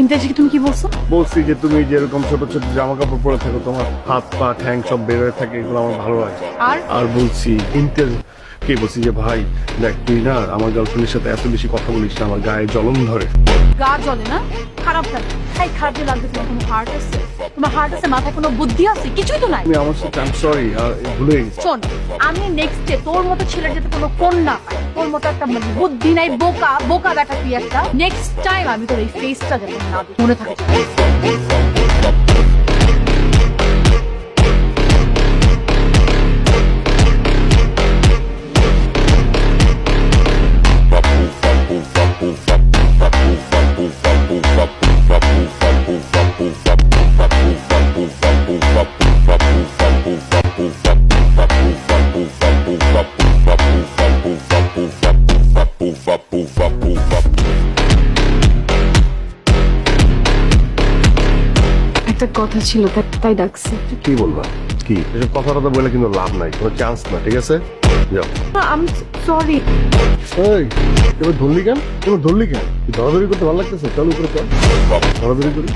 ইন্টারজি তুমি কি বলছো বলছি যে তুমি যেরকম ছোট ছোট জামা কাপড় পরে থাকো তোমার হাত পা ঠ্যাং সব বের হয়ে থাকে এগুলো আমার ভালো লাগে আর আর বলছি ইন্টার কে বলছি যে ভাই দেখ তুই না আমার গার্লফ্রেন্ডের সাথে এত বেশি কথা বলিস না আমার গায়ে জ্বলন ধরে গা জ্বলে না খারাপ লাগে তাই খারাপ যে লাগবে তোমার কোনো হার্ট আছে? তোমার হার্ট আছে মাথায় কোনো বুদ্ধি আছে? কিছুই তো নাই। আমি আমার সাথে আম সরি ভুলে গেছি। শোন আমি নেক্সট ডে তোর মতো ছেলের যাতে কোনো কন্যা পায় তোর মতো একটা বুদ্ধি নাই বোকা বোকা ব্যাটা তুই একটা নেক্সট টাইম আমি তোর এই ফেসটা যাতে না মনে থাকে একটা কথা ছিল তাই তাই ডাকছি কি বলবা কি এসব কথা কথা বলে কিন্তু লাভ নাই কোনো চান্স না ঠিক আছে যাও আমি সরি এই এবার ধরলি কেন এবার ধরলি কেন তুই ধরাধরি করতে ভালো লাগতেছে চল উপরে চল ধরাধরি করি